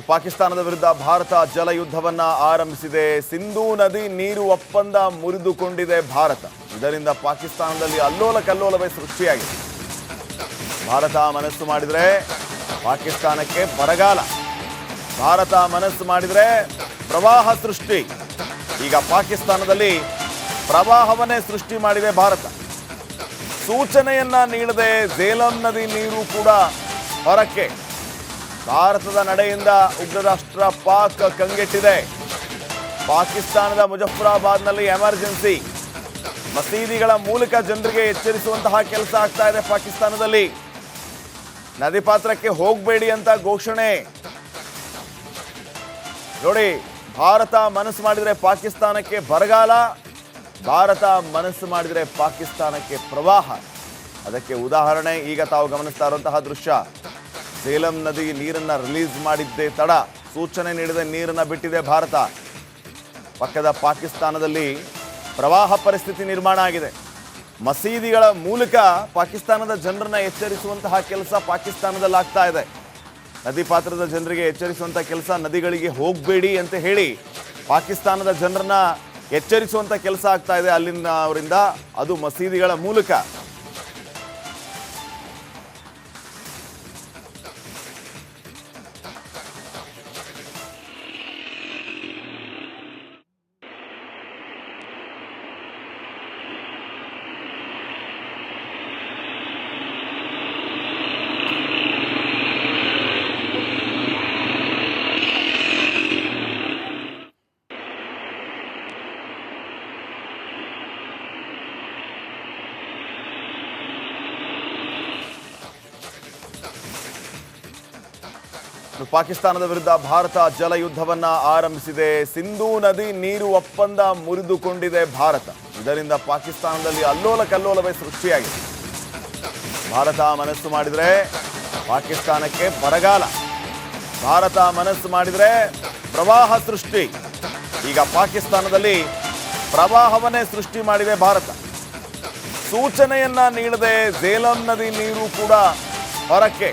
ಪಾಕಿಸ್ತಾನದ ವಿರುದ್ಧ ಭಾರತ ಜಲ ಯುದ್ಧವನ್ನ ಆರಂಭಿಸಿದೆ. ಸಿಂಧೂ ನದಿ ನೀರು ಒಪ್ಪಂದ ಮುರಿದುಕೊಂಡಿದೆ ಭಾರತ. ಇದರಿಂದ ಪಾಕಿಸ್ತಾನದಲ್ಲಿ ಅಲ್ಲೋಲ ಕಲ್ಲೋಲವೇ ಸೃಷ್ಟಿಯಾಗಿದೆ. ಭಾರತ ಮನಸ್ಸು ಮಾಡಿದರೆ ಪಾಕಿಸ್ತಾನಕ್ಕೆ ಬರಗಾಲ. ಭಾರತ ಮನಸ್ಸು ಮಾಡಿದರೆ ಪ್ರವಾಹ ಸೃಷ್ಟಿ. ಈಗ ಪಾಕಿಸ್ತಾನದಲ್ಲಿ ಪ್ರವಾಹವನ್ನೇ ಸೃಷ್ಟಿ ಮಾಡಿದೆ ಭಾರತ. ಸೂಚನೆಯನ್ನ ನೀಡದೆ ಜೇಲಂ ನದಿ ನೀರು ಕೂಡ ಹೊರಕ್ಕೆ. ಭಾರತದ ನಡೆಯಿಂದ ಉಗ್ರ ರಾಷ್ಟ್ರ ಪಾಕ್ ಕಂಗೆಟ್ಟಿದೆ. ಪಾಕಿಸ್ತಾನದ ಮುಜಫರಾಬಾದ್ನಲ್ಲಿ ಎಮರ್ಜೆನ್ಸಿ. ಮಸೀದಿಗಳ ಮೂಲಕ ಜನರಿಗೆ ಎಚ್ಚರಿಸುವಂತಹ ಕೆಲಸ ಆಗ್ತಾ ಇದೆ ಪಾಕಿಸ್ತಾನದಲ್ಲಿ. ನದಿ ಪಾತ್ರಕ್ಕೆ ಹೋಗಬೇಡಿ ಅಂತ ಘೋಷಣೆ. ನೋಡಿ, ಭಾರತ ಮನಸ್ಸು ಮಾಡಿದರೆ ಪಾಕಿಸ್ತಾನಕ್ಕೆ ಬರಗಾಲ, ಭಾರತ ಮನಸ್ಸು ಮಾಡಿದರೆ ಪಾಕಿಸ್ತಾನಕ್ಕೆ ಪ್ರವಾಹ. ಅದಕ್ಕೆ ಉದಾಹರಣೆ, ಈಗ ತಾವು ಗಮನಿಸ್ತಾ ಇರುವಂತಹ ದೃಶ್ಯ. ಸೇಲಂ ನದಿ ನೀರನ್ನ ರಿಲೀಸ್ ಮಾಡಿದ್ದೇ ತಡ. ಸೂಚನೆ ನೀಡಿದ ನೀರನ್ನ ಬಿಟ್ಟಿದೆ ಭಾರತ. ಪಕ್ಕದ ಪಾಕಿಸ್ತಾನದಲ್ಲಿ ಪ್ರವಾಹ ಪರಿಸ್ಥಿತಿ ನಿರ್ಮಾಣ ಆಗಿದೆ. ಮಸೀದಿಗಳ ಮೂಲಕ ಪಾಕಿಸ್ತಾನದ ಜನರನ್ನ ಎಚ್ಚರಿಸುವಂತಹ ಕೆಲಸ ಪಾಕಿಸ್ತಾನದಲ್ಲಿ ಆಗ್ತಾ ಇದೆ. ನದಿ ಪಾತ್ರದ ಜನರಿಗೆ ಎಚ್ಚರಿಸುವಂಥ ಕೆಲಸ ನದಿಗಳಿಗೆ ಹೋಗಬೇಡಿ ಅಂತ ಹೇಳಿ ಪಾಕಿಸ್ತಾನದ ಜನರನ್ನ ಎಚ್ಚರಿಸುವಂಥ ಕೆಲಸ ಆಗ್ತಾ ಇದೆ ಅಲ್ಲಿನ ಅವರಿಂದ. ಅದು ಮಸೀದಿಗಳ ಮೂಲಕ. ಪಾಕಿಸ್ತಾನದ ವಿರುದ್ಧ ಭಾರತ ಜಲ ಯುದ್ಧವನ್ನ ಆರಂಭಿಸಿದೆ. ಸಿಂಧೂ ನದಿ ನೀರು ಒಪ್ಪಂದ ಮುರಿದುಕೊಂಡಿದೆ ಭಾರತ. ಇದರಿಂದ ಪಾಕಿಸ್ತಾನದಲ್ಲಿ ಅಲ್ಲೋಲ ಕಲ್ಲೋಲವೇ ಸೃಷ್ಟಿಯಾಗಿದೆ. ಭಾರತ ಮನಸ್ಸು ಮಾಡಿದರೆ ಪಾಕಿಸ್ತಾನಕ್ಕೆ ಬರಗಾಲ. ಭಾರತ ಮನಸ್ಸು ಮಾಡಿದರೆ ಪ್ರವಾಹ ಸೃಷ್ಟಿ. ಈಗ ಪಾಕಿಸ್ತಾನದಲ್ಲಿ ಪ್ರವಾಹವನ್ನೇ ಸೃಷ್ಟಿ ಮಾಡಿದೆ ಭಾರತ. ಸೂಚನೆಯನ್ನ ನೀಡದೆ ಝೇಲಂ ನದಿ ನೀರು ಕೂಡ ಹೊರಕ್ಕೆ.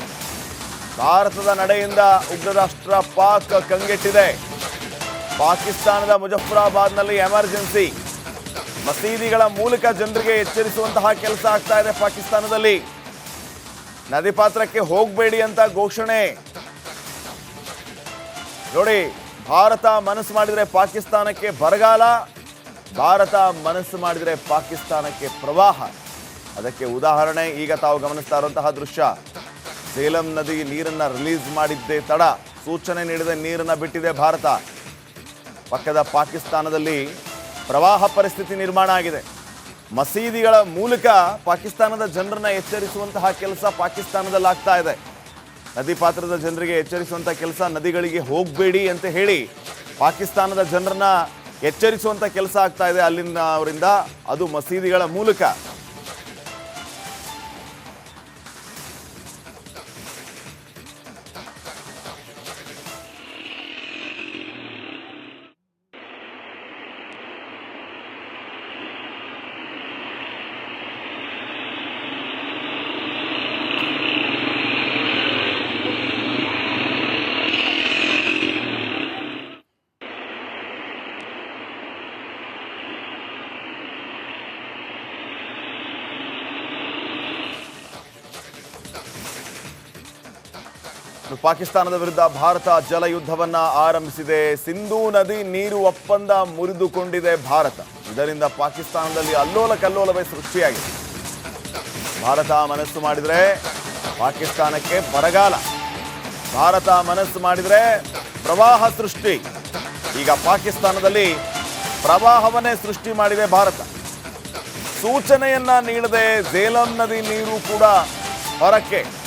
ಭಾರತದ ನಡೆಯಿಂದ ಉಗ್ರ ರಾಷ್ಟ್ರ ಪಾಕ್ ಕಂಗೆಟ್ಟಿದೆ. ಪಾಕಿಸ್ತಾನದ ಮುಜಫರಾಬಾದ್ನಲ್ಲಿ ಎಮರ್ಜೆನ್ಸಿ. ಮಸೀದಿಗಳ ಮೂಲಕ ಜನರಿಗೆ ಎಚ್ಚರಿಸುವಂತಹ ಕೆಲಸ ಆಗ್ತಾ ಇದೆ ಪಾಕಿಸ್ತಾನದಲ್ಲಿ. ನದಿ ಪಾತ್ರಕ್ಕೆ ಹೋಗಬೇಡಿ ಅಂತ ಘೋಷಣೆ. ನೋಡಿ, ಭಾರತ ಮನಸ್ಸು ಮಾಡಿದರೆ ಪಾಕಿಸ್ತಾನಕ್ಕೆ ಬರಗಾಲ, ಭಾರತ ಮನಸ್ಸು ಮಾಡಿದರೆ ಪಾಕಿಸ್ತಾನಕ್ಕೆ ಪ್ರವಾಹ. ಅದಕ್ಕೆ ಉದಾಹರಣೆ, ಈಗ ತಾವು ಗಮನಿಸ್ತಾ ಇರುವಂತಹ ದೃಶ್ಯ. ಸೇಲಂ ನದಿ ನೀರನ್ನ ರಿಲೀಸ್ ಮಾಡಿದ್ದೇ ತಡ. ಸೂಚನೆ ನೀಡಿದ ನೀರನ್ನ ಬಿಟ್ಟಿದೆ ಭಾರತ. ಪಕ್ಕದ ಪಾಕಿಸ್ತಾನದಲ್ಲಿ ಪ್ರವಾಹ ಪರಿಸ್ಥಿತಿ ನಿರ್ಮಾಣ ಆಗಿದೆ. ಮಸೀದಿಗಳ ಮೂಲಕ ಪಾಕಿಸ್ತಾನದ ಜನರನ್ನ ಎಚ್ಚರಿಸುವಂತಹ ಕೆಲಸ ಪಾಕಿಸ್ತಾನದಲ್ಲಿ ಆಗ್ತಾ ಇದೆ. ನದಿ ಪಾತ್ರದ ಜನರಿಗೆ ಎಚ್ಚರಿಸುವಂಥ ಕೆಲಸ ನದಿಗಳಿಗೆ ಹೋಗಬೇಡಿ ಅಂತ ಹೇಳಿ ಪಾಕಿಸ್ತಾನದ ಜನರನ್ನ ಎಚ್ಚರಿಸುವಂಥ ಕೆಲಸ ಆಗ್ತಾ ಇದೆ ಅಲ್ಲಿನ ಅವರಿಂದ. ಅದು ಮಸೀದಿಗಳ ಮೂಲಕ. ಪಾಕಿಸ್ತಾನದ ವಿರುದ್ಧ ಭಾರತ ಜಲ ಯುದ್ಧವನ್ನ ಆರಂಭಿಸಿದೆ. ಸಿಂಧೂ ನದಿ ನೀರು ಒಪ್ಪಂದ ಮುರಿದುಕೊಂಡಿದೆ ಭಾರತ. ಇದರಿಂದ ಪಾಕಿಸ್ತಾನದಲ್ಲಿ ಅಲ್ಲೋಲ ಕಲ್ಲೋಲವೇ ಸೃಷ್ಟಿಯಾಗಿದೆ. ಭಾರತ ಮನಸ್ಸು ಮಾಡಿದರೆ ಪಾಕಿಸ್ತಾನಕ್ಕೆ ಬರಗಾಲ. ಭಾರತ ಮನಸ್ಸು ಮಾಡಿದರೆ ಪ್ರವಾಹ ಸೃಷ್ಟಿ. ಈಗ ಪಾಕಿಸ್ತಾನದಲ್ಲಿ ಪ್ರವಾಹವನ್ನೇ ಸೃಷ್ಟಿ ಮಾಡಿದೆ ಭಾರತ. ಸೂಚನೆಯನ್ನ ನೀಡದೆ ಜೇಲಂ ನದಿ ನೀರು ಕೂಡ ಹೊರಕ್ಕೆ.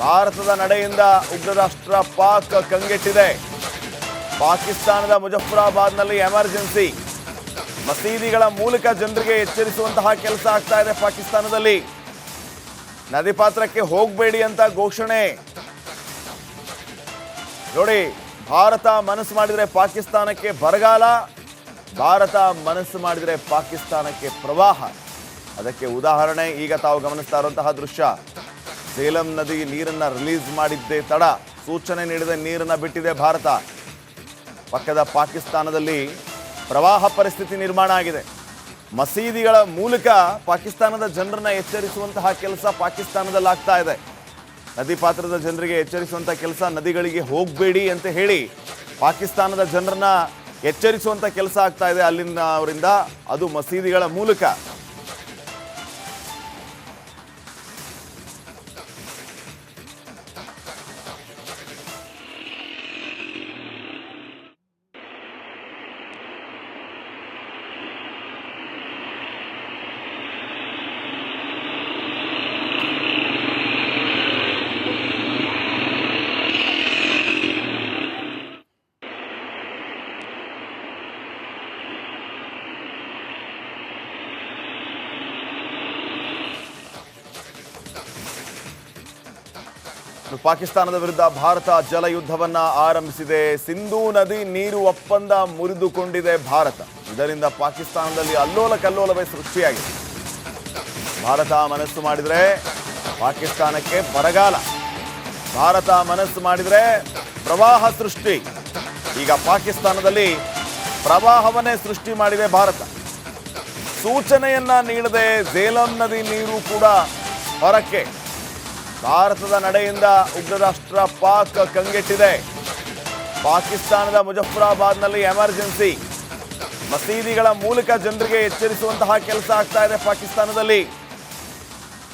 ಭಾರತದ ನಡೆಯಿಂದ ಉಗ್ರ ರಾಷ್ಟ್ರ ಪಾಕ್ ಕಂಗೆಟ್ಟಿದೆ. ಪಾಕಿಸ್ತಾನದ ಮುಜಫರಾಬಾದ್ನಲ್ಲಿ ಎಮರ್ಜೆನ್ಸಿ. ಮಸೀದಿಗಳ ಮೂಲಕ ಜನರಿಗೆ ಎಚ್ಚರಿಸುವಂತಹ ಕೆಲಸ ಆಗ್ತಾ ಇದೆ ಪಾಕಿಸ್ತಾನದಲ್ಲಿ. ನದಿ ಪಾತ್ರಕ್ಕೆ ಹೋಗಬೇಡಿ ಅಂತ ಘೋಷಣೆ. ನೋಡಿ, ಭಾರತ ಮನಸ್ಸು ಮಾಡಿದರೆ ಪಾಕಿಸ್ತಾನಕ್ಕೆ ಬರಗಾಲ, ಭಾರತ ಮನಸ್ಸು ಮಾಡಿದರೆ ಪಾಕಿಸ್ತಾನಕ್ಕೆ ಪ್ರವಾಹ. ಅದಕ್ಕೆ ಉದಾಹರಣೆ, ಈಗ ತಾವು ಗಮನಿಸ್ತಾ ಇರುವಂತಹ ದೃಶ್ಯ. ಸೇಲಂ ನದಿ ನೀರನ್ನ ರಿಲೀಸ್ ಮಾಡಿದ್ದೇ ತಡ. ಸೂಚನೆ ನೀಡಿದ ನೀರನ್ನು ಬಿಟ್ಟಿದೆ ಭಾರತ. ಪಕ್ಕದ ಪಾಕಿಸ್ತಾನದಲ್ಲಿ ಪ್ರವಾಹ ಪರಿಸ್ಥಿತಿ ನಿರ್ಮಾಣ ಆಗಿದೆ. ಮಸೀದಿಗಳ ಮೂಲಕ ಪಾಕಿಸ್ತಾನದ ಜನರನ್ನ ಎಚ್ಚರಿಸುವಂತಹ ಕೆಲಸ ಪಾಕಿಸ್ತಾನದಲ್ಲಿ ಆಗ್ತಾ ಇದೆ. ನದಿ ಪಾತ್ರದ ಜನರಿಗೆ ಎಚ್ಚರಿಸುವಂಥ ಕೆಲಸ ನದಿಗಳಿಗೆ ಹೋಗಬೇಡಿ ಅಂತ ಹೇಳಿ ಪಾಕಿಸ್ತಾನದ ಜನರನ್ನ ಎಚ್ಚರಿಸುವಂಥ ಕೆಲಸ ಆಗ್ತಾ ಇದೆ ಅಲ್ಲಿನ ಅವರಿಂದ. ಅದು ಮಸೀದಿಗಳ ಮೂಲಕ. ಪಾಕಿಸ್ತಾನದ ವಿರುದ್ಧ ಭಾರತ ಜಲ ಯುದ್ಧವನ್ನ ಆರಂಭಿಸಿದೆ. ಸಿಂಧೂ ನದಿ ನೀರು ಒಪ್ಪಂದ ಮುರಿದುಕೊಂಡಿದೆ ಭಾರತ. ಇದರಿಂದ ಪಾಕಿಸ್ತಾನದಲ್ಲಿ ಅಲ್ಲೋಲ ಕಲ್ಲೋಲವೇ ಸೃಷ್ಟಿಯಾಗಿದೆ ಭಾರತ ಮನಸ್ಸು ಮಾಡಿದರೆ ಪಾಕಿಸ್ತಾನಕ್ಕೆ ಬರಗಾಲ. ಭಾರತ ಮನಸ್ಸು ಮಾಡಿದರೆ ಪ್ರವಾಹ ಸೃಷ್ಟಿ. ಈಗ ಪಾಕಿಸ್ತಾನದಲ್ಲಿ ಪ್ರವಾಹವನ್ನೇ ಸೃಷ್ಟಿ ಮಾಡಿದೆ ಭಾರತ. ಸೂಚನೆಯನ್ನ ನೀಡದೆ ಜೇಲಂ ನದಿ ನೀರು ಕೂಡ ಹೊರಕ್ಕೆ. ಭಾರತದ ನಡೆಯಿಂದ ಉಗ್ರ ರಾಷ್ಟ್ರ ಪಾಕ್ ಕಂಗೆಟ್ಟಿದೆ. ಪಾಕಿಸ್ತಾನದ ಮುಜಫರಾಬಾದ್ನಲ್ಲಿ ಎಮರ್ಜೆನ್ಸಿ. ಮಸೀದಿಗಳ ಮೂಲಕ ಜನರಿಗೆ ಎಚ್ಚರಿಸುವಂತಹ ಕೆಲಸ ಆಗ್ತಾ ಇದೆ ಪಾಕಿಸ್ತಾನದಲ್ಲಿ.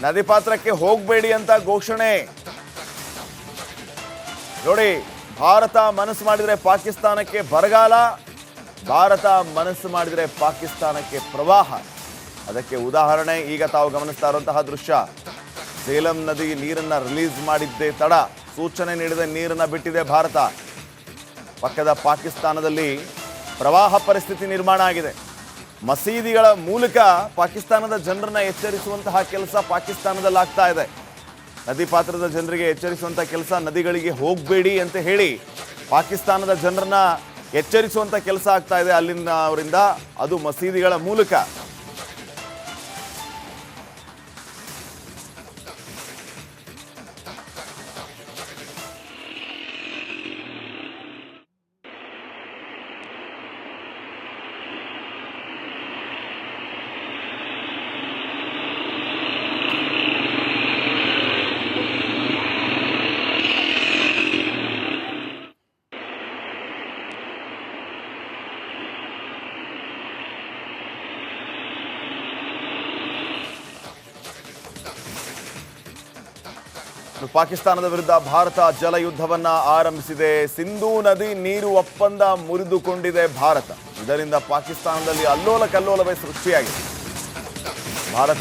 ನದಿ ಪಾತ್ರಕ್ಕೆ ಹೋಗಬೇಡಿ ಅಂತ ಘೋಷಣೆ. ನೋಡಿ, ಭಾರತ ಮನಸ್ಸು ಮಾಡಿದರೆ ಪಾಕಿಸ್ತಾನಕ್ಕೆ ಬರಗಾಲ, ಭಾರತ ಮನಸ್ಸು ಮಾಡಿದರೆ ಪಾಕಿಸ್ತಾನಕ್ಕೆ ಪ್ರವಾಹ. ಅದಕ್ಕೆ ಉದಾಹರಣೆ, ಈಗ ತಾವು ಗಮನಿಸ್ತಾ ಇರುವಂತಹ ದೃಶ್ಯ. ಸೇಲಂ ನದಿಗೆ ನೀರನ್ನ ರಿಲೀಸ್ ಮಾಡಿದ್ದೇ ತಡ. ಸೂಚನೆ ನೀಡಿದ ನೀರನ್ನ ಬಿಟ್ಟಿದೆ ಭಾರತ. ಪಕ್ಕದ ಪಾಕಿಸ್ತಾನದಲ್ಲಿ ಪ್ರವಾಹ ಪರಿಸ್ಥಿತಿ ನಿರ್ಮಾಣ ಆಗಿದೆ. ಮಸೀದಿಗಳ ಮೂಲಕ ಪಾಕಿಸ್ತಾನದ ಜನರನ್ನ ಎಚ್ಚರಿಸುವಂತಹ ಕೆಲಸ ಪಾಕಿಸ್ತಾನದಲ್ಲಿ ಆಗ್ತಾ ಇದೆ. ನದಿ ಪಾತ್ರದ ಜನರಿಗೆ ಎಚ್ಚರಿಸುವಂಥ ಕೆಲಸ ನದಿಗಳಿಗೆ ಹೋಗಬೇಡಿ ಅಂತ ಹೇಳಿ ಪಾಕಿಸ್ತಾನದ ಜನರನ್ನ ಎಚ್ಚರಿಸುವಂಥ ಕೆಲಸ ಆಗ್ತಾ ಇದೆ ಅಲ್ಲಿನ ಅವರಿಂದ. ಅದು ಮಸೀದಿಗಳ ಮೂಲಕ. ಪಾಕಿಸ್ತಾನದ ವಿರುದ್ಧ ಭಾರತ ಜಲ ಯುದ್ಧವನ್ನ ಆರಂಭಿಸಿದೆ. ಸಿಂಧೂ ನದಿ ನೀರು ಒಪ್ಪಂದ ಮುರಿದುಕೊಂಡಿದೆ ಭಾರತ. ಇದರಿಂದ ಪಾಕಿಸ್ತಾನದಲ್ಲಿ ಅಲ್ಲೋಲ ಕಲ್ಲೋಲವೇ ಸೃಷ್ಟಿಯಾಗಿದೆ. ಭಾರತ